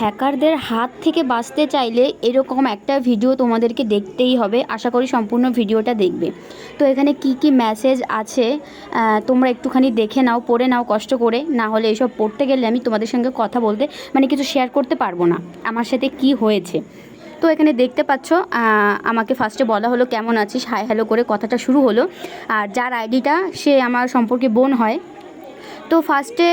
হ্যাকারদের হাত থেকে বাঁচতে চাইলে এরকম একটা ভিডিও তোমাদেরকে দেখতেই হবে। আশা করি সম্পূর্ণ ভিডিওটা দেখবে। তো এখানে কি কি মেসেজ আছে তোমরা একটুখানি দেখে নাও, পড়ে নাও কষ্ট করে। না হলে এসব পড়তে গেলে আমি তোমাদের সঙ্গে কথা বলতে মানে কিছু শেয়ার করতে পারব না। আমার সাথে কি হয়েছে? তো এখানে দেখতে পাচ্ছ আমাকে ফার্স্টে বলা হলো, কেমন আছিস? হাই হ্যালো করে কথাটা শুরু হলো। আর যার আইডিটা সে আমার সম্পর্কে বোন হয়। তো ফার্স্টে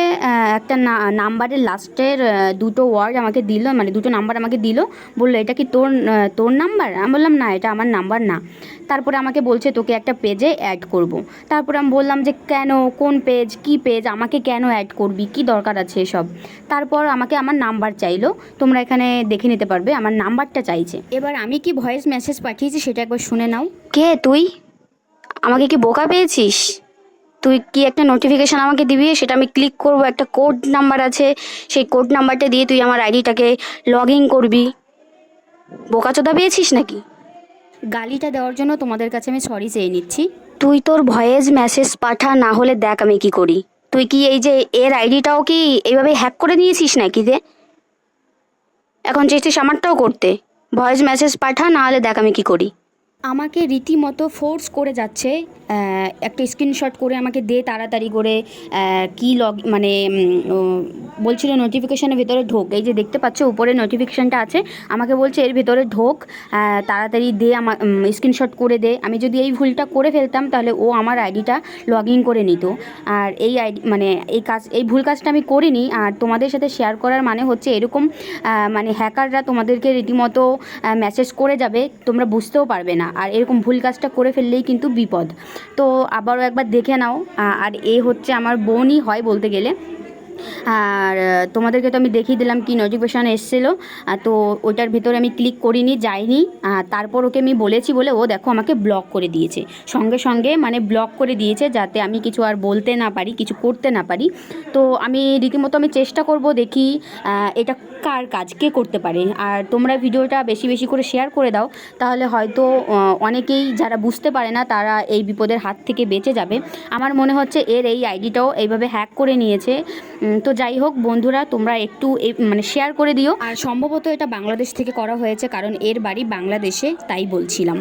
একটা নাম্বারের লাস্টের দুটো ওয়ার্ড আমাকে দিল মানে দুটো নাম্বার আমাকে দিল, বলল, এটা কি তোর তোর নাম্বার আমি বললাম, না, এটা আমার নাম্বার না। তারপরে আমাকে বলছে, তোকে একটা পেজে অ্যাড করব। তারপরে আমি বললাম যে, কেন? কোন পেজ কি পেজ আমাকে কেন অ্যাড করবি? কি দরকার আছে এসব? তারপর আমাকে আমার নাম্বার চাইলো, তোমরা এখানে দেখে নিতে পারবে, আমার নাম্বারটা চাইছে। এবার আমি কি ভয়েস মেসেজ পাঠিয়েছি সেটা একবার শুনে নাও। কে তুই? আমাকে কি বোকা পেয়েছিস? তুই কি একটা নোটিফিকেশান আমাকে দিবি? সেটা আমি ক্লিক করব। একটা কোড নাম্বার আছে। সেই কোড নাম্বারটা দিয়ে তুই আমার আইডিটাকে লগ ইন করবি। বোকাচোদা পেয়েছিস নাকি? গালিটা দেওয়ার জন্য তোমাদের কাছে আমি সরি চেয়ে নিচ্ছি। তুই তোর ভয়েস মেসেজ পাঠা না হলে দেখ আমি কি করি। তুই কি এই যে এর আইডিটাও কি এইভাবে হ্যাক করে নিয়েছিস নাকি রে? এখন চেষ্টিস আমারটাও করতে। ভয়েস মেসেজ পাঠা না হলে দেখ আমি কি করি। আমাকে রীতিমতো ফোর্স করে যাচ্ছে একটা স্ক্রিনশট করে আমাকে দে তাড়াতাড়ি করে কি লগ মানে বলছিল নোটিফিকেশানের ভেতরে ঢোক। এই যে দেখতে পাচ্ছ, উপরে নোটিফিকেশানটা আছে, আমাকে বলছে এর ভেতরে ঢোক তাড়াতাড়ি দে আমার স্ক্রিনশট করে দে। আমি যদি এই ভুলটা করে ফেলতাম, তাহলে ও আমার আইডিটা লগ ইন করে নিত। আর এই আইডি মানে এই কাজ, এই ভুল কাজটা আমি করিনি, আর তোমাদের সাথে শেয়ার করার মানে হচ্ছে এরকম মানে হ্যাকাররা তোমাদেরকে রীতিমতো মেসেজ করে যাবে, তোমরা বুঝতেও পারবে না। আর এরকম ভুল কাজটা করে ফেললেই কিন্তু বিপদ। তো আবারও একবার দেখে নাও আর এ হচ্ছে আমার বোনই হয় বলতে গেলে। আর তোমাদেরকে তো আমি দেখিয়ে দিলাম কি নোটিফিকেশান এসেছিল। তো ওইটার ভিতরে আমি ক্লিক করিনি, যাইনি। তারপর ওকে আমি বলেছি বলে ও দেখো আমাকে ব্লক করে দিয়েছে। সঙ্গে সঙ্গে মানে ব্লক করে দিয়েছে যাতে আমি কিছু আর বলতে না পারি, কিছু করতে না পারি। তো আমি রীতিমতো আমি চেষ্টা করব দেখি এটা কার কাজ, কে করতে পারে। আর তোমরা ভিডিওটা বেশি বেশি করে শেয়ার করে দাও, তাহলে হয়তো অনেকেই যারা বুঝতে পারে না, তারা এই বিপদের হাত থেকে বেঁচে যাবে। আমার মনে হচ্ছে এর এই আইডিটাও এইভাবে হ্যাক করে নিয়েছে। তো যাই হোক, বন্ধুরা, তোমরা একটু মানে শেয়ার করে দিও। আর সম্ভবত এটা বাংলাদেশ থেকে করা হয়েছে, কারণ এর বাড়ি বাংলাদেশে, তাই বলছিলাম।